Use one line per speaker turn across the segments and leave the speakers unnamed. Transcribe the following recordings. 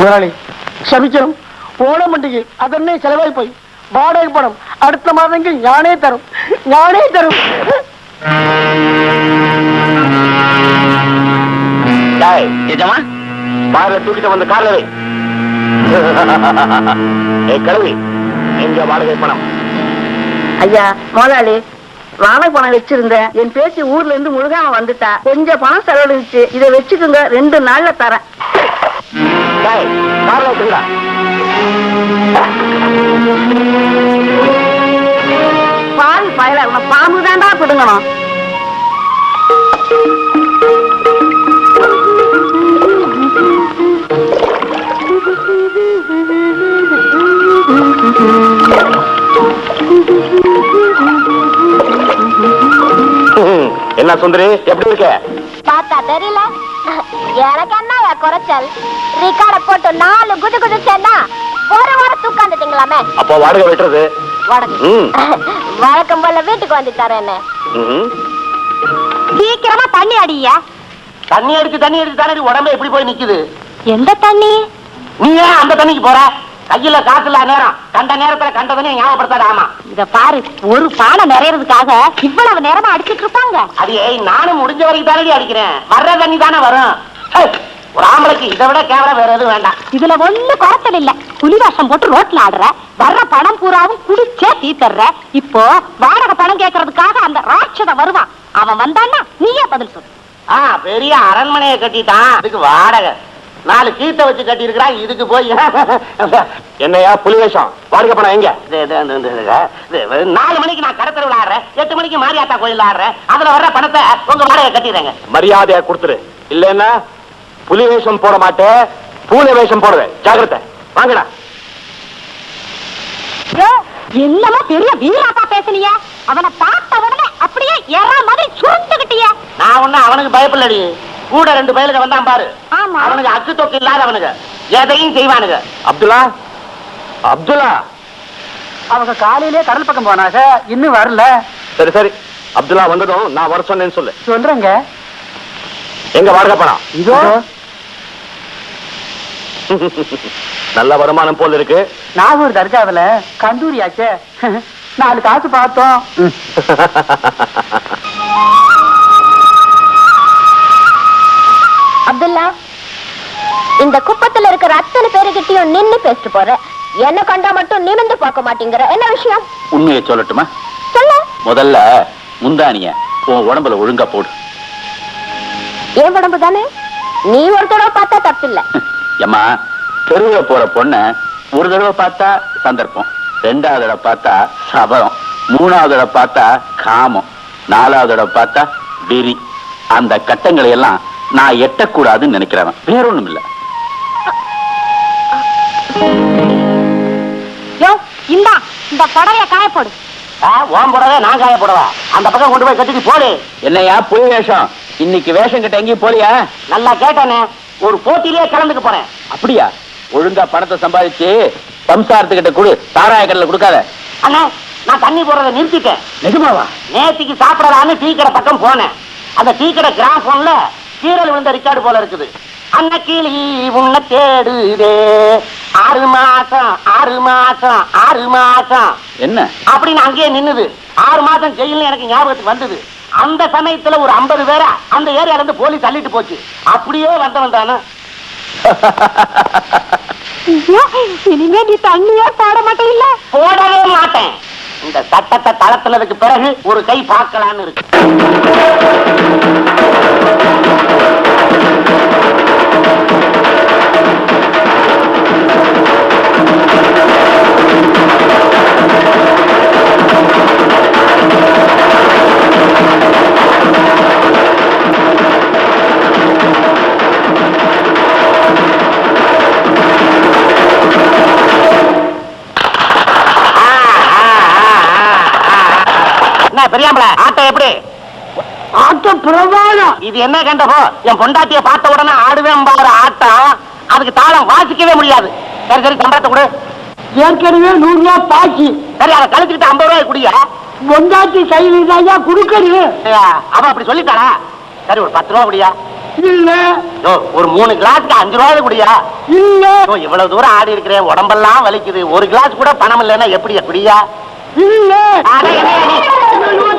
മുതലാളി ക്ഷമിക്കണം ഓണം പണ്ടികയിൽ അതന്നെ ചെലവായി പോയി വാടക പണം അടുത്ത മാസമെങ്കിൽ ഞാനേ തരും ഞാനേ തരും
டேய், நிஜமா பாரு தூக்கிட்டு வந்து கார்ல வை ஏய் கிழவி எங்க வாடகை பணம்
ஐயா முதலாளி வாழை பணம் வச்சிருந்தேன் என் பேச்சு ஊர்ல இருந்து முழுகாம வந்துட்டா கொஞ்சம் பணம் செலவழிச்சு இதை வச்சுக்கோங்க ரெண்டு நாள்ல தரேன் பால் பயல பாம்பு தாண்டா பிடுங்கணும்.
என்ன சுந்தரி எப்படி இருக்க?
பார்த்தா தெரியல. எனக்கு என்ன குறைச்சல்? ரிக்கார்ட போட்டு நாலு குது குது சேர்ந்தா ஒரு வாரம் தூக்காந்துட்டீங்களாமே
அப்போ வாடகை வெட்டுறது.
வழக்கம் போல வீட்டுக்கு வந்து தரேன்னு. சீக்கிரமா தண்ணி அடியா
தண்ணி அடிச்சு தண்ணி அடிச்சு தண்ணி உடம்பு எப்படி போய் நிக்குது.
எந்த தண்ணி?
நீ ஏன் அந்த தண்ணிக்கு போற? கையில காசு இல்ல நேரம். கண்ட நேரத்துல கண்ட தண்ணி ஞாபகப்படுத்தாத ஆமா.
இத பாரு ஒரு பானை நிறையறதுக்காக இவ்வளவு நேரமா அடிச்சிட்டு இருப்பாங்க.
அது ஏய் நானும் முடிஞ்ச வரைக்கும் தானடி அடிக்கிறேன். வர்ற தண்ணி தானே வரும். ஒரு ஆம்பளைக்கு இதை விட கேவலம் வேற எதுவும் வேண்டாம்.
இதுல ஒண்ணு குறைச்சல் இல்ல. புலி வேஷம் போட்டு ரோட்ல ஆடுற வர்ற பணம் பூராவும் குடிச்சே தீத்தர்ற. இப்போ வாடகை பணம் கேக்குறதுக்காக அந்த ராட்சத வருவான். அவன் வந்தான்னா நீயே பதில் சொல்லு.
ஆ பெரிய அரண்மனையை கட்டிட்டான். அதுக்கு வாடகை. நாலு கீத்தை வச்சு கட்டி இருக்கிறான் இதுக்கு போய் என்னையா புலி வேஷம்? வாடகை பணம் எங்க? நாலு மணிக்கு நான் கடத்தல் ஆடுறேன். எட்டு மணிக்கு மாரியாத்தா கோயில் ஆடுறேன். அதுல வர்ற பணத்தை உங்க வாடகை கட்டிடுறேங்க. மரியாதையா கொடுத்துரு. இல்லன்னா புலி வேஷம் போட மாட்டேன். பூனை வேஷம் போடுவேன். ஜாகிரதை வாங்கடா.
என்னமோ பெரிய வீராப்பா பேசுனிய அவனை பார்த்த உடனே அப்படியே எற மாதிரி சுருண்டுகிட்டிய.
நான் ஒண்ணு அவனுக்கு பயப்படலடி. கூட ரெண்டு பயலுக்கு வந்தான் பாரு.
ஆமா.
அவனுக்கு அக்கு தொக்கு இல்லாதவனுங்க எதையும் செய்வானுங்க. அப்துல்லா அப்துல்லா
அவங்க காலையிலே கடல் பக்கம் போனாங்க. இன்னும் வரல.
சரி சரி. அப்துல்லா வந்ததும் நான் வர சொன்னேன்னு சொல்லு.
சொல்றேங்க.
எங்க வாடகை பணம்
இதோ.
நல்ல வருமானம் போல இருக்கு.
நாகூர் தர்காவுல கந்தூரி ஆச்சே. நாலு காசு பார்த்தோம்.
அப்துல்லா இந்த குப்பத்துல இருக்கிற அத்தனை பேருகிட்டயும் நின்னு பேசிட்டு போற. என்ன கண்டா மட்டும் நிமிந்து பார்க்க மாட்டேங்கிற. என்ன விஷயம்?
உண்மையை சொல்லட்டுமா?
சொல்லு.
முதல்ல முந்தானிய உன் உடம்புல ஒழுங்கா போடு.
என் உடம்பு தானே? நீ ஒரு தடவை பார்த்தா தப்பில்ல.
ஏம்மா தெருவில் போற பொண்ண ஒரு தடவை பார்த்தா சந்தர்ப்பம். ரெண்டாவது தடவை பார்த்தா சபலம் மூணாவது தடவை பார்த்தா காமம். நாலாவது தடவை பார்த்தா வெறி. அந்த கட்டங்களை எல்லாம் நான் எட்டக்கூடாதுன்னு நினைக்கிறவன். வேற ஒண்ணும் இல்ல
யோ இந்தா இந்த புடவைய காய போடு
ஓம் போடவே நான் காய போடவா அந்த பக்கம் கொண்டு போய் கட்டிட்டு போடு.
என்னையா புது வேஷம்? இன்னைக்கு வேஷம் கிட்ட எங்கேயும் போலியா?
நல்லா கேட்டானே ஒரு போட்டியிலே கலந்துக்க போறேன்.
அப்படியா? ஒழுங்கா பணத்தை சம்பாதிச்சு சம்சாரத்துக்கிட்ட கொடு சாராய கடையில கொடுக்காத.
அண்ணா நான் தண்ணி போடுறதை நிறுத்திட்டேன்.
நிஜமாவா?
நேத்திக்கு சாப்பிடலான்னு டீ கடை பக்கம் போனேன். அந்த டீ கடை கிராம் போன்ல கீரல் விழுந்த ரிக்கார்டு போல இருக்குது. அன்ன கிளி உன்னை தேடுதே. ஆறு மாசம் ஆறு மாசம் ஆறு மாசம்.
என்ன?
அப்படின்னு அங்கேயே நின்னுது. ஆறு மாசம் ஜெயில்னு எனக்கு ஞாபகத்துக்கு வந்தது. அந்த சமயத்துல ஒரு ஐம்பது பேரை அந்த ஏரியால இருந்து போலீஸ் தள்ளிட்டு போச்சு. அப்படியே வந்தவன் தானே.
இனிமே நீ தண்ணியே போட மாட்டே இல்ல
போடவே மாட்டேன். இந்த சட்டத்தை தளர்த்துனதுக்கு பிறகு ஒரு கை பார்க்கலான்னு இருக்கு. என்ன பெரியாம்பள ஆட்டம் எப்படி?
ஆட்டம் பிரமாதம்.
இது என்ன கண்டபோ என் பொண்டாட்டிய பார்த்த உடனே ஆடுவேன் பாக்குற ஆட்டம் அதுக்கு தாளம் வாசிக்கவே முடியாது. சரி சரி சம்பளத்தை கொடு.
ஏற்கனவே நூறு ரூபாய் பாக்கி.
சரி அதை கழிச்சுக்கிட்டு ஐம்பது ரூபாய் குடிய
பொண்டாட்டி கையில் இருந்தா கொடுக்கறது
அவன் அப்படி சொல்லிட்டாளா சரி ஒரு பத்து ரூபா குடியா.
இல்ல.
ஒரு மூணு கிளாஸ்க்கு அஞ்சு ரூபாய் குடியா.
இல்ல.
இவ்வளவு தூரம் ஆடி இருக்கிறேன் உடம்பெல்லாம் வலிக்குது. ஒரு கிளாஸ் கூட பணம் இல்லைன்னா எப்படி எப்படியா
இல்ல.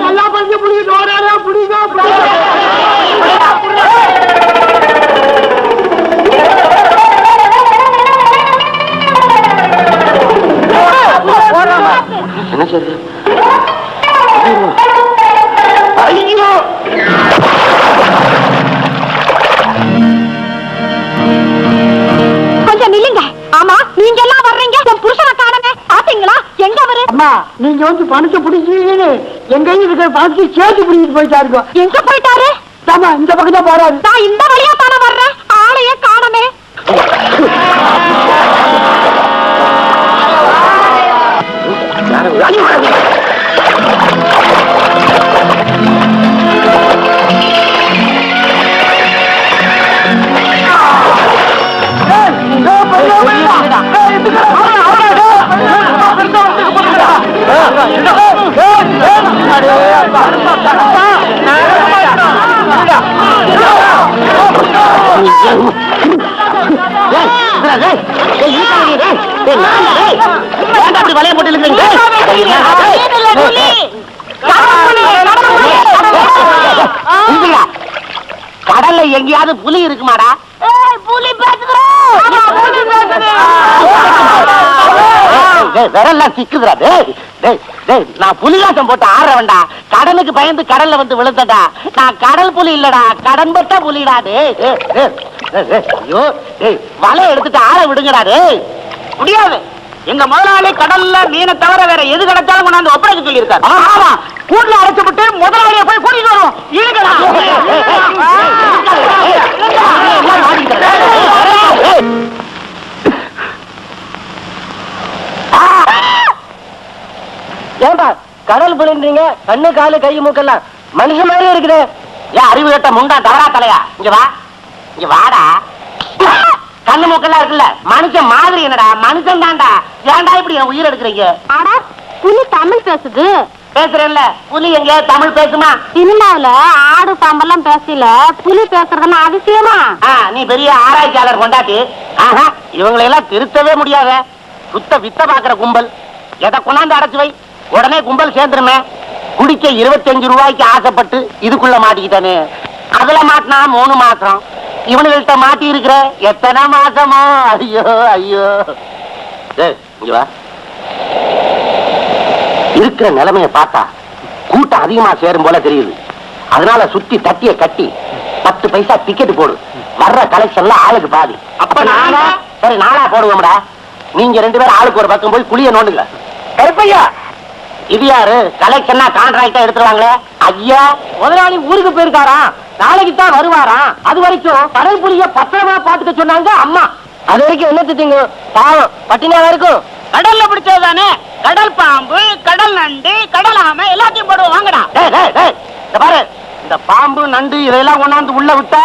நல்லா பண்ணி புடிங்க
என்ன செய்யுது ஐயோ!
நீங்க
வந்து பணத்தை பிடிச்சீங்கன்னு எங்கேயும் இருக்கிற பணத்தை சேர்த்து பிடிச்சிட்டு போயிட்டாருங்க.
எங்க போயிட்டாரு?
ஆமா இந்த பக்கம் தான் போறாரு
இந்த
எங்கேயாவது புலி இருக்குமாடா?
புலி
டேய், விரல்லாம் சிக்குதுடா. டேய் டேய் டேய் நான் புலியாட்டம் போட்டு ஆடுறவன்டா. கடலுக்கு பயந்து கடல்ல வந்து விழுந்தடா நான் கடல் புலி இல்லடா. கடன் பட்ட புலிடா டேய். டேய், டேய், டேய், டேய், ஐயோ வலை எடுத்துட்டு ஆற விடுங்கடா டேய். முடியாது. எங்க முதலாளி கடல்ல மீனை தவிர வேற எது கிடைச்சாலும் கொண்டாந்து ஒப்படைக்க சொல்லியிருக்காரு. ஆமா கூட்டுல அடைச்சப்பட்டு முதலாளியை போய் கூட்டிட்டு வருவோம். இருங்கடா. ஏன்பா கடல் புலின்றீங்க? கண்ணு காலு கை மூக்கெல்லாம் மனுஷன் மாதிரியே இருக்குது. ஏன் அறிவு கட்ட முண்டா தவறா தலையா? இங்க வா. இங்க வாடா. கண்ணு மூக்கெல்லாம் இருக்குல்ல. மனுஷன் மாதிரி என்னடா? மனுஷன் தான்டா ஏன்டா இப்படி என் உயிர் எடுக்கிறீங்க?
ஆடா புலி தமிழ் பேசுது.
பேசுறேன்ல. புலி எங்க தமிழ் பேசுமா?
சினிமாவுல ஆடு பாம்பெல்லாம் பேசல புலி பேசுறதுன்னு அதிசயமா?
நீ பெரிய ஆராய்ச்சியாளர் கொண்டாட்டி. ஆஹா இவங்களை எல்லாம் திருத்தவே முடியாத. சுத்த வித்த பாக்குற கும்பல். எதை கொண்டாந்து அடைச்சு வை. உடனே கும்பல் சேர்ந்துருமே. குடிக்க இருபத்தஞ்சு ரூபாய்க்கு ஆசைப்பட்டு இதுக்குள்ள மாட்டிக்கிட்டானே. அதுல மாட்டினா மூணு மாசம் இவனுங்கள்ட்ட மாட்டி இருக்கிற எத்தனை மாசமோ? ஐயோ ஐயோ. இங்க வா. இருக்கிற நிலைமைய பார்த்தா கூட்டம் அதிகமா சேரும் போல தெரியுது. அதனால சுத்தி தட்டிய கட்டி பத்து பைசா டிக்கெட் போடு. வர்ற கலெக்ஷன்ல ஆளுக்கு பாதி. அப்ப நானா? சரி நானா போடுவோம்டா. நீங்க ரெண்டு பேரும் ஆளுக்கு ஒரு பக்கம் போய் குளிய நோண்டுங்க. கருப்பையா? இது யாரு? கலெக்ஷன்னா கான்ட்ராக்டா எடுத்துருவாங்களே? ஐயா! முதலாளி ஊருக்கு போயிருக்காராம். நாளைக்கு தான் வருவாராம். அது வரைக்கும் கடல் புலிய பத்திரமா பாத்துக்க சொன்னாங்க அம்மா. அது வரைக்கும் என்ன திட்டீங்க பாவம் பட்டினியா இருக்கும்? கடல்ல பிடிச்சதுதானே? கடல் பாம்பு கடல் நண்டு கடல் ஆமை எல்லாத்தையும் போடுவோம். வாங்கடா. டேய் டேய் டேய் இந்த பாரு. இந்த பாம்பு நண்டு இதெல்லாம் கொண்டாந்து உள்ள விட்டா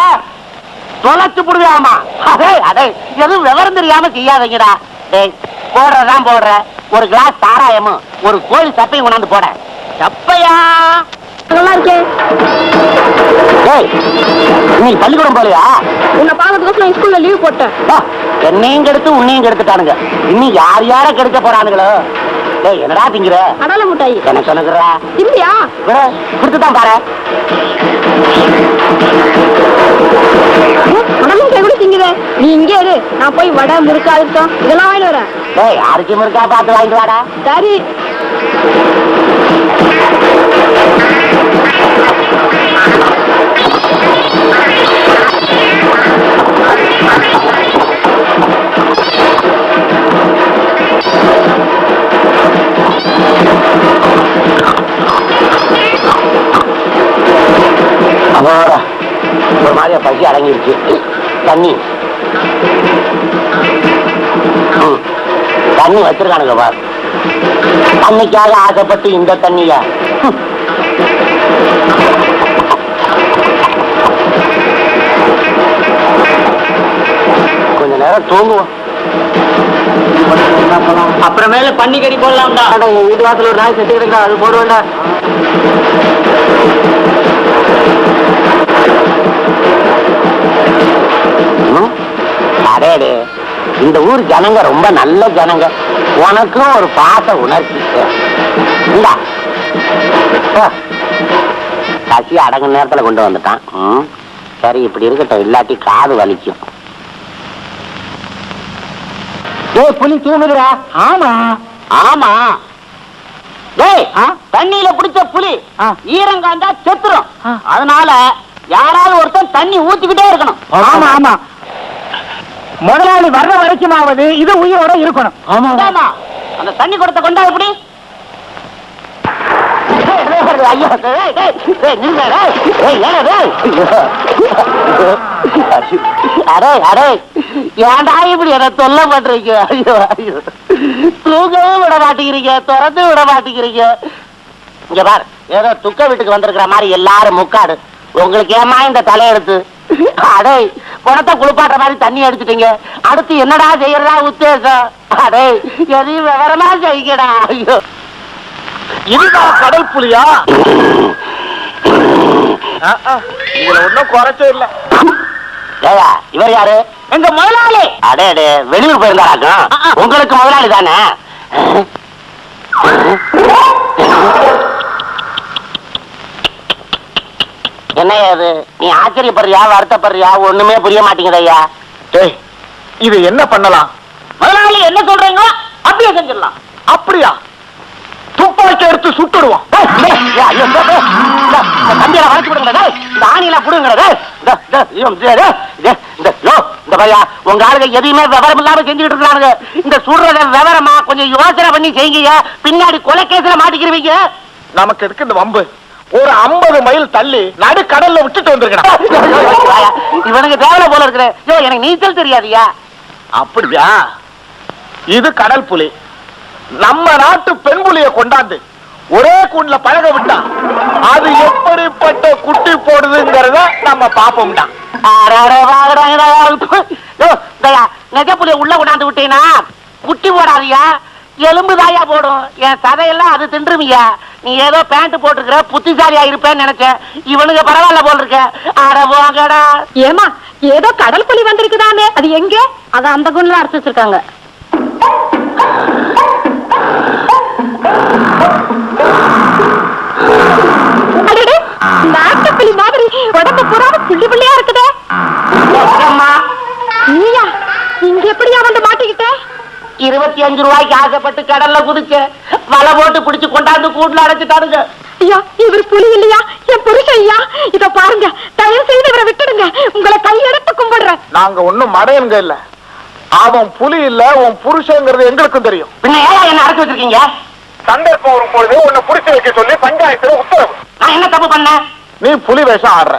தொலைச்சு புடுவாமா? அதே அதே எதுவும் விவரம் தெரியாம செய்யாதீங்கடா. டேய் போடுறதான் போடுற. ஒரு கிளாஸ் சாராயமும் ஒரு கோழி சப்பையும் கொண்டாந்து போட. சப்பையா?
நல்லா இருக்கே.
டேய் இன்னைக்கு பள்ளிக்கூடம் போலையா?
உன்னை பாக்கிறதுக்கோசம் நான் ஸ்கூல்ல லீவ் போட்டேன்.
என்னையும் கெடுத்து உன்னையும் கெடுத்துட்டானுங்க. இன்னும் யார் யார கெடுக்க போறானுங்களோ? டேய் என்னடா திங்கிற?
கடலை முட்டாயி.
என்ன சொன்னுக்குறா
இல்லையா
கொடுத்துதான் பாரு.
கடல் முட்டாய் கூட திங்குத. நீ இங்கே இரு. நான் போய் வடை முறுக்கு அழுத்தம் இதெல்லாம் வாங்கிட்டு வரேன்.
அரிசி முறுக்கா பார்த்து வாங்கிட்டு வாடா.
சரி.
அப்பாடா. ஒரு மாதிரியா பசி அடங்கிருச்சு. தண்ணி. தண்ணி வச்சிருக்கானுங்க பார் தண்ணிக்காக ஆசைப்பட்டு இந்த தண்ணியா. கொஞ்ச நேரம் தூங்குவோம். அப்புறமேல பன்னிக்கறி போடலாம்டா. வீட்டு வாசல் ஒரு நாய் செட்டு இருக்கா அது போடுவேண்டா இந்த ஊர் ஜனங்க ரொம்ப நல்ல ஜனங்க. உனக்கும் ஒரு பாச உணர்ச்சி. பசி அடங்கு நேரத்துல கொண்டு வந்துட்டான். சரி இப்படி இருக்கட்டும். இல்லாட்டி காது வலிக்கும்.
ஏய் புலி தூங்குதுடா. ஆமா.
ஆமா. டேய் தண்ணியில பிடிச்ச புலி. ஈரங்காந்தா செத்துரும். அதனால யாராவது ஒருத்தன் தண்ணி ஊத்திக்கிட்டே இருக்கணும்.
ஆமா ஆமா. முதலாளி வர்ற வரைக்குமாவது இது உயிரோட இருக்கணும். ஆமா.
அந்த தண்ணி குடத்தை கொண்டா எப்படி? ஏன்டா இப்படி என்ன தொல்லை பண்றீங்க? ஐயோ ஐயோ. தூங்கவே விட மாட்டேங்கிறீங்க திறந்து விட மாட்டேங்கிறீங்க. இங்க பாரு ஏதோ துக்க வீட்டுக்கு வந்திருக்கிற மாதிரி எல்லாரும் முக்காடு. உங்களுக்கு ஏமா இந்த தலையெடுத்து அடே குணத்தை குளிப்பாட்டுற மாதிரி தண்ணி அடிச்சிட்டீங்க. அடுத்து என்னடா செய்யறதா உத்தேசம்? அடே எதையும் விவரமா செய்யுங்கடா ஐயோ.
இதுதான் கடல் புலியா? இதுல ஒன்னும் குறைச்சே இல்ல.
இவர் யாரு? எங்க முதலாளி. அடே அடே வெளியூர் போயிருந்தாராக்கும். உங்களுக்கு முதலாளி தானே? என்னய்யா இது நீ ஆச்சரியப்படுறியா வருத்தப்படுறியா? ஒண்ணுமே புரிய மாட்டேங்குது ஐயா.
டேய் இது என்ன பண்ணலாம்?
முதலாளி என்ன சொல்றீங்களோ அப்படியே செஞ்சிடலாம்.
அப்படியா? துப்பாக்கி எடுத்து சுட்டுடுவோம்
கம்பியில வளைச்சு விடுங்கடா. இந்த ஆணியில புடுங்கடா. இந்த, பையா, உங்க ஆளுங்க எதையுமே விவரம் இல்லாம செஞ்சுக்கிட்டு இருக்கானுங்க இந்த சுடுறத விவரமா கொஞ்சம் யோசனை பண்ணி செய்யுங்க பின்னாடி கொலை கேஸ்ல மாட்டிக்கிருவீங்க.
நமக்கு எதுக்கு இந்த வம்பு? ஒரு 50 மைல் தள்ளி நடு கடல்ல விட்டுட்டு வந்திருக்கணும்
வாயா, இவனுக்கு தேவை போல இருக்கிற எனக்கு நீச்சல் தெரியாதியா?
அப்படியா? இது கடல் புலி. நம்ம நாட்டு பெண் புலிய கொண்டாந்து ஒரே கூண்டுல பழக விட்டா அது எப்படிப்பட்ட குட்டி போடுதுங்கிறத நம்ம பாப்போம்டா
நெஜ புலிய உள்ள கொண்டாந்து விட்டீங்கன்னா குட்டி போடாதியா? எலும்பு தாயா போடும். என் சதையெல்லாம் அது தின்றுமியா? நீ ஏதோ பேண்ட் போட்டுக்கிற புத்திசாலியா இருப்பேன்னு நினைச்சேன். இவனுங்க பரவாயில்ல போல் இருக்க. அட போங்கடா
ஏமா ஏதோ கடல் புலி வந்திருக்குதாமே. அது எங்க? அத அந்த குண்டுல அரைச்சு வச்சிருக்காங்க. நாட்டுப்புலி மாதிரி உடம்பு பூரா புள்ளி புள்ளியா இருக்குதே. நீயா? இங்க எப்படியா வந்து மாட்டிக்கிட்ட?
இருபத்தி அஞ்சு ரூபாய்க்கு ஆசைப்பட்டு கடல்ல குதிச்ச வலை போட்டு பிடிச்சு கொண்டாந்து கூட்டுல அடைச்சிட்டானுங்க.
ஐயா இவர் புலி இல்லையா? என் புருஷன் ஐயா. இத பாருங்க தயவு செய்து இவரை விட்டுடுங்க. உங்களை கையெடுத்து கும்பிடுறேன்.
நாங்க ஒண்ணும் மடையனுங்க இல்ல. அவன் புலி இல்ல உன் புருஷங்கிறது எங்களுக்கும் தெரியும்.
பின்ன ஏன் என்ன அடைச்சு வச்சிருக்கீங்க?
சந்தர்ப்பம் வரும் பொழுது உன்னை புடிச்சு வைக்க சொல்லி பஞ்சாயத்துல உத்தரவு.
நான் என்ன தப்பு பண்ணேன்
நீ புலி வேஷம் ஆடுற.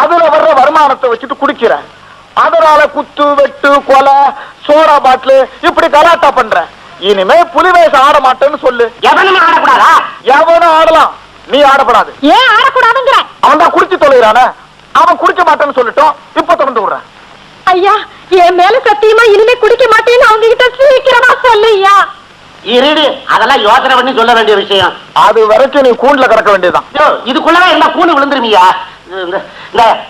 அதுல வர்ற வருமானத்தை வச்சுட்டு குடிக்கிற. அதனால குத்து வெட்டு கொலை சோடா பாட்டிலு இப்படி கலாட்டா பண்ற. இனிமே புலி வேஷம் ஆட மாட்டேன்னு சொல்லு.
எவனுமே ஆடக்கூடாதா?
எவனும் ஆடலாம். நீ ஆடப்படாது.
ஏன் ஆடக்கூடாதுங்கிற?
அவன் தான் குடிச்சு தொலைகிறானே. அவன் குடிக்க மாட்டேன்னு சொல்லிட்டோம். இப்ப திறந்து விடுறேன்.
ஐயா என் மேல சத்தியமா இனிமே குடிக்க மாட்டேன்னு அவங்க கிட்ட சீக்கிரமா சொல்லு ஐயா
இருடு அதெல்லாம் யோசனை பண்ணி சொல்ல வேண்டிய விஷயம்.
அது வரைக்கும் நீ கூண்டுல கிடக்க வேண்டியதுதான்.
யோ, இதுக்குள்ளதான் என்ன கூண்டு விழுந்துருமியா?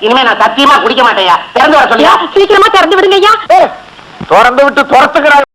இனிமே நான் சத்தியமா குடிக்க மாட்டேயா திறந்து வர சொல்லியா?
சீக்கிரமா திறந்து விடுங்க ஐயா
ஏய், திறந்து விட்டு துரத்துக்கிறாங்க